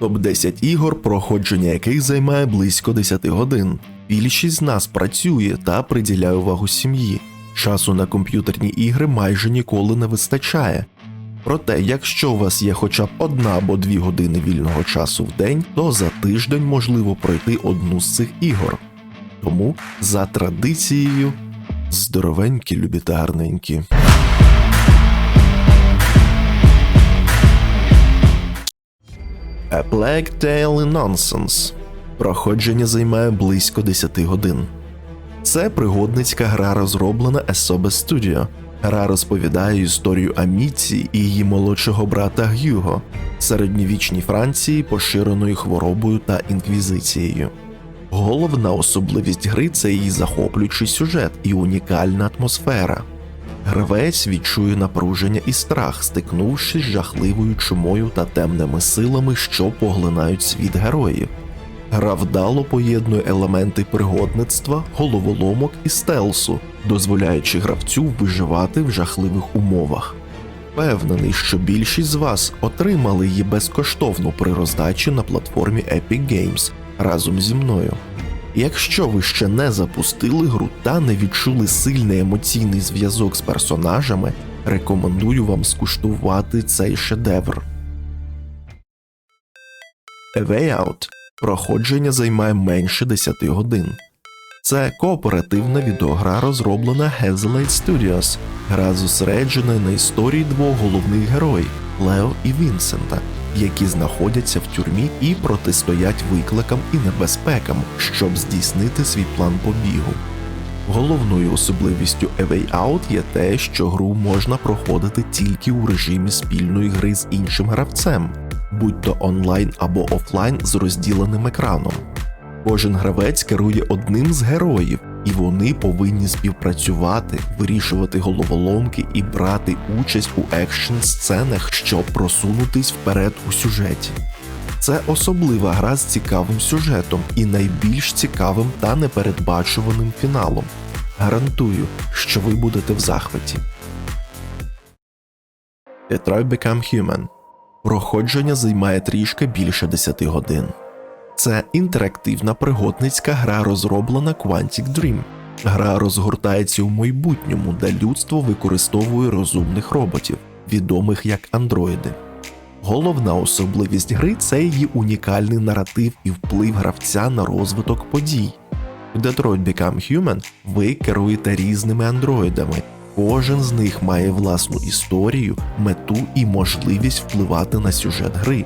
Топ-10 ігор, проходження яких займає близько 10 годин. Більшість з нас працює та приділяє увагу сім'ї. Часу на комп'ютерні ігри майже ніколи не вистачає. Проте, якщо у вас є хоча б одна або дві години вільного часу в день, то за тиждень можливо пройти одну з цих ігор. Тому за традицією здоровенькі любі та гарненькі. A Plague Tale Nonsense. Проходження займає близько 10 годин. Це пригодницька гра, розроблена Asobe Studio. Гра розповідає історію Аміці і її молодшого брата Гюго, середньовічній Франції, поширеною хворобою та інквізицією. Головна особливість гри це її захоплюючий сюжет і унікальна атмосфера. Гравець відчує напруження і страх, стикнувшись з жахливою чумою та темними силами, що поглинають світ героїв. Гра вдало поєднує елементи пригодництва, головоломок і стелсу, дозволяючи гравцю виживати в жахливих умовах. Впевнений, що більшість з вас отримали її безкоштовно при роздачі на платформі Epic Games разом зі мною. Якщо ви ще не запустили гру та не відчули сильний емоційний зв'язок з персонажами, рекомендую вам скуштувати цей шедевр. A Way Out проходження займає менше 10 годин. Це кооперативна відеогра, розроблена Hazelight Studios. Гра зосереджена на історії двох головних героїв Лео і Вінсента, які знаходяться в тюрмі і протистоять викликам і небезпекам, щоб здійснити свій план побігу. Головною особливістю A Way Out є те, що гру можна проходити тільки у режимі спільної гри з іншим гравцем, будь то онлайн або офлайн з розділеним екраном. Кожен гравець керує одним з героїв, і вони повинні співпрацювати, вирішувати головоломки і брати участь у екшн сценах, щоб просунутись вперед у сюжеті. Це особлива гра з цікавим сюжетом і найбільш цікавим та непередбачуваним фіналом. Гарантую, що ви будете в захваті. Detroit Become Human. Проходження займає трішки більше 10 годин. Це інтерактивна пригодницька гра, розроблена Quantic Dream. Гра розгортається у майбутньому, де людство використовує розумних роботів, відомих як андроїди. Головна особливість гри це її унікальний наратив і вплив гравця на розвиток подій. В Detroit Become Human ви керуєте різними андроїдами. Кожен з них має власну історію, мету і можливість впливати на сюжет гри.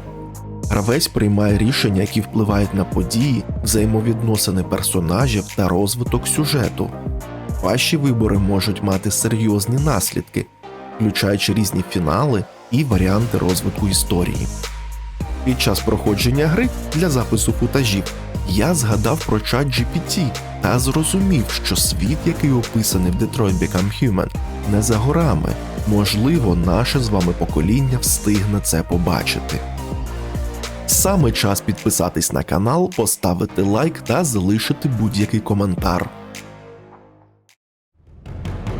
Гравець приймає рішення, які впливають на події, взаємовідносини персонажів та розвиток сюжету. Ваші вибори можуть мати серйозні наслідки, включаючи різні фінали і варіанти розвитку історії. Під час проходження гри для запису футажів я згадав про чат GPT та зрозумів, що світ, який описаний в Detroit Become Human, не за горами. Можливо, наше з вами покоління встигне це побачити. Саме час підписатись на канал, поставити лайк та залишити будь-який коментар.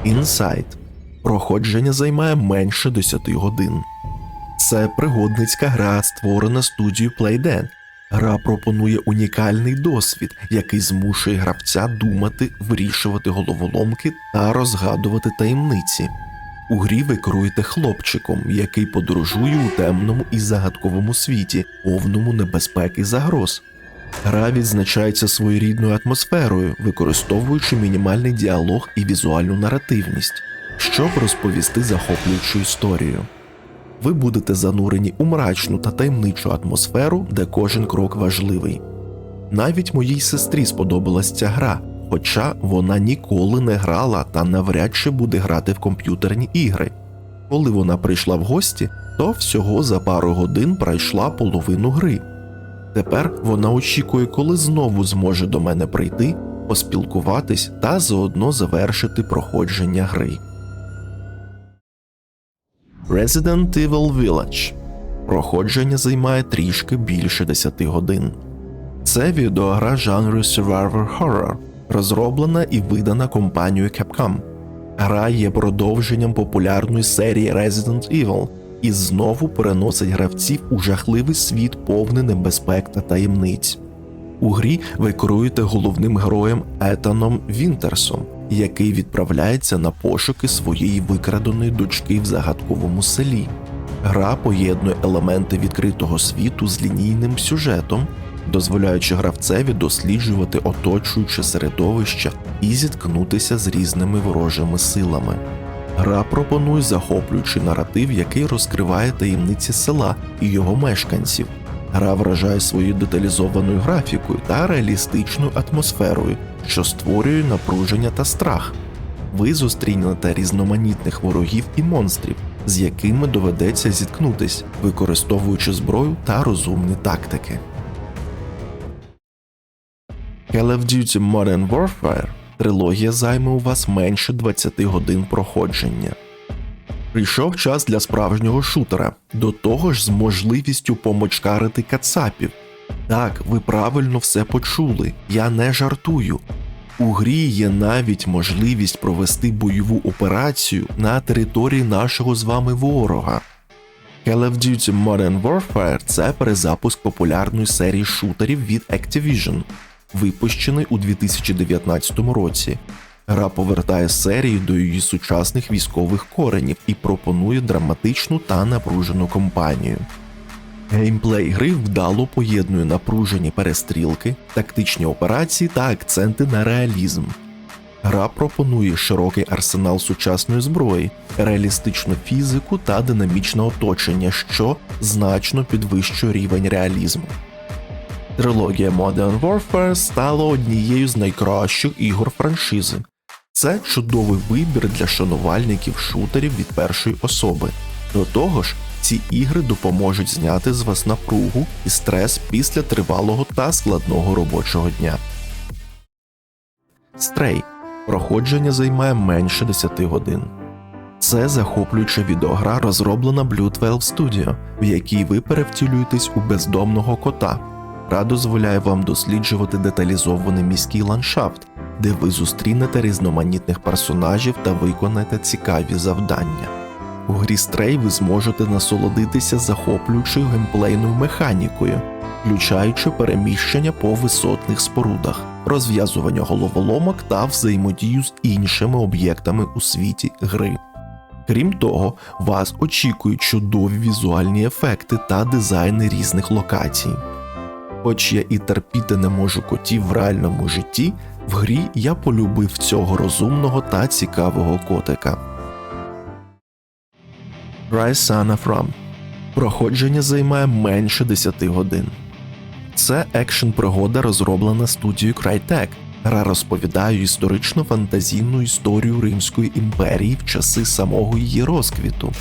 Інсайт. Проходження займає менше 10 годин. Це пригодницька гра, створена студією Playdead. Гра пропонує унікальний досвід, який змушує гравця думати, вирішувати головоломки та розгадувати таємниці. У грі ви керуєте хлопчиком, який подорожує у темному і загадковому світі, повному небезпек і загроз. Гра відзначається своєрідною атмосферою, використовуючи мінімальний діалог і візуальну наративність, щоб розповісти захоплюючу історію. Ви будете занурені у мрачну та таємничу атмосферу, де кожен крок важливий. Навіть моїй сестрі сподобалась ця гра, хоча вона ніколи не грала та навряд чи буде грати в комп'ютерні ігри. Коли вона прийшла в гості, то всього за пару годин пройшла половину гри. Тепер вона очікує, коли знову зможе до мене прийти, поспілкуватись та заодно завершити проходження гри. Resident Evil Village. Проходження займає трішки більше 10 годин. Це відеогра жанру Survivor Horror, розроблена і видана компанією Capcom. Гра є продовженням популярної серії Resident Evil і знову переносить гравців у жахливий світ, повний небезпек та таємниць. У грі ви керуєте головним героєм Етаном Вінтерсом, який відправляється на пошуки своєї викраденої дочки в загадковому селі. Гра поєднує елементи відкритого світу з лінійним сюжетом, дозволяючи гравцеві досліджувати оточуюче середовище і зіткнутися з різними ворожими силами. Гра пропонує захоплюючий наратив, який розкриває таємниці села і його мешканців. Гра вражає своєю деталізованою графікою та реалістичною атмосферою, що створює напруження та страх. Ви зустрінете різноманітних ворогів і монстрів, з якими доведеться зіткнутись, використовуючи зброю та розумні тактики. Call of Duty Modern Warfare трилогія займе у вас менше 20 годин проходження. Прийшов час для справжнього шутера, до того ж з можливістю помочкарити кацапів. Так, ви правильно все почули, я не жартую. У грі є навіть можливість провести бойову операцію на території нашого з вами ворога. Call of Duty Modern Warfare це перезапуск популярної серії шутерів від Activision, випущений у 2019 році. Гра повертає серію до її сучасних військових коренів і пропонує драматичну та напружену кампанію. Геймплей гри вдало поєднує напружені перестрілки, тактичні операції та акценти на реалізм. Гра пропонує широкий арсенал сучасної зброї, реалістичну фізику та динамічне оточення, що значно підвищує рівень реалізму. Трилогія Modern Warfare стала однією з найкращих ігор франшизи. Це чудовий вибір для шанувальників шутерів від першої особи. До того ж, ці ігри допоможуть зняти з вас напругу і стрес після тривалого та складного робочого дня. Стрей проходження займає менше 10 годин. Це захоплююча відеогра, розроблена Blue 12 Studio, в якій ви перевтілюєтесь у бездомного кота. Гра дозволяє вам досліджувати деталізований міський ландшафт, де ви зустрінете різноманітних персонажів та виконаєте цікаві завдання. У грі Stray ви зможете насолодитися захоплюючою геймплейною механікою, включаючи переміщення по висотних спорудах, розв'язування головоломок та взаємодію з іншими об'єктами у світі гри. Крім того, вас очікують чудові візуальні ефекти та дизайни різних локацій. Хоч я і терпіти не можу котів в реальному житті, в грі я полюбив цього розумного та цікавого котика. Of Ram. Проходження займає менше 10 годин. Це екшн пригода, розроблена студією Crytek. Гра розповідає історично фантазійну історію Римської імперії в часи самого її розквіту.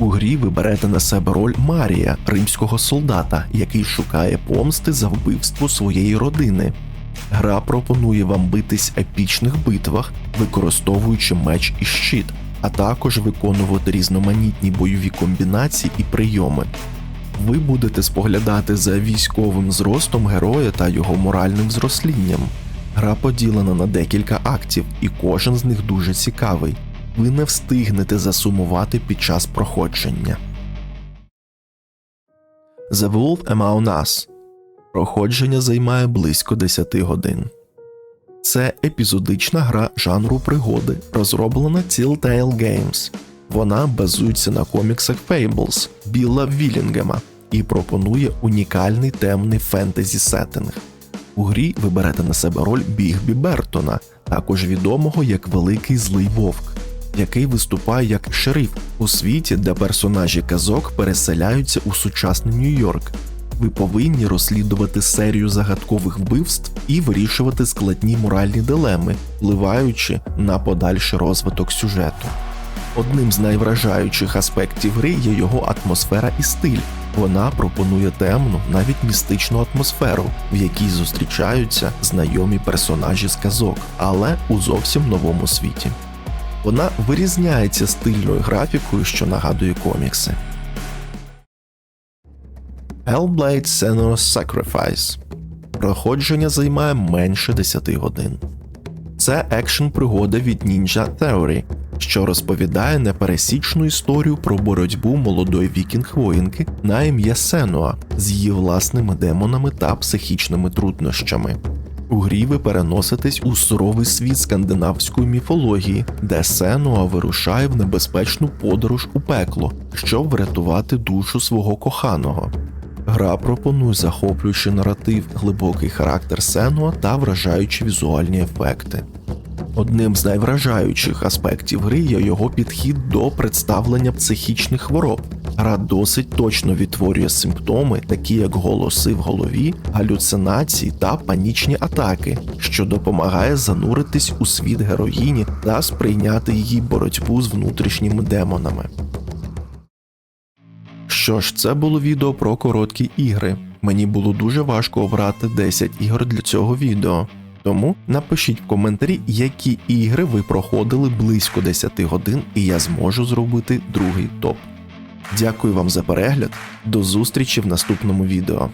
У грі ви берете на себе роль Марія, римського солдата, який шукає помсти за вбивство своєї родини. Гра пропонує вам битись епічних битвах, використовуючи меч і щит, а також виконувати різноманітні бойові комбінації і прийоми. Ви будете споглядати за військовим зростом героя та його моральним зрослінням. Гра поділена на декілька актів, і кожен з них дуже цікавий. Ви не встигнете засумувати під час проходження. The Wolf Among Us Проходження займає близько 10 годин. Це епізодична гра жанру пригоди, розроблена Telltale Games. Вона базується на коміксах Fables Білла Вілінгема і пропонує унікальний темний фентезі сеттинг. У грі ви берете на себе роль Бігбі Бертона, також відомого як Великий Злий Вовк, який виступає як шериф у світі, де персонажі казок переселяються у сучасний Нью-Йорк. Ви повинні розслідувати серію загадкових вбивств і вирішувати складні моральні дилеми, впливаючи на подальший розвиток сюжету. Одним з найвражаючих аспектів гри є його атмосфера і стиль. Вона пропонує темну, навіть містичну атмосферу, в якій зустрічаються знайомі персонажі з казок, але у зовсім новому світі. Вона вирізняється стильною графікою, що нагадує комікси. Hellblade Senua's Sacrifice Проходження займає менше 10 годин. Це екшн пригода від Ninja Theory. що розповідає непересічну історію про боротьбу молодої вікінг-воїнки на ім'я Сенуа з її власними демонами та психічними труднощами. У грі ви переноситесь у суровий світ скандинавської міфології, де Сенуа вирушає в небезпечну подорож у пекло, щоб врятувати душу свого коханого. Гра пропонує захоплюючий наратив, глибокий характер Сенуа та вражаючі візуальні ефекти. Одним з найвражаючих аспектів гри є його підхід до представлення психічних хвороб. Гра досить точно відтворює симптоми, такі як голоси в голові, галюцинації та панічні атаки, що допомагає зануритись у світ героїні та сприйняти її боротьбу з внутрішніми демонами. Що ж, це було відео про короткі ігри. Мені було дуже важко обрати 10 ігор для цього відео. Тому напишіть в коментарі, які ігри ви проходили близько 10 годин, і я зможу зробити другий топ. Дякую вам за перегляд. До зустрічі в наступному відео.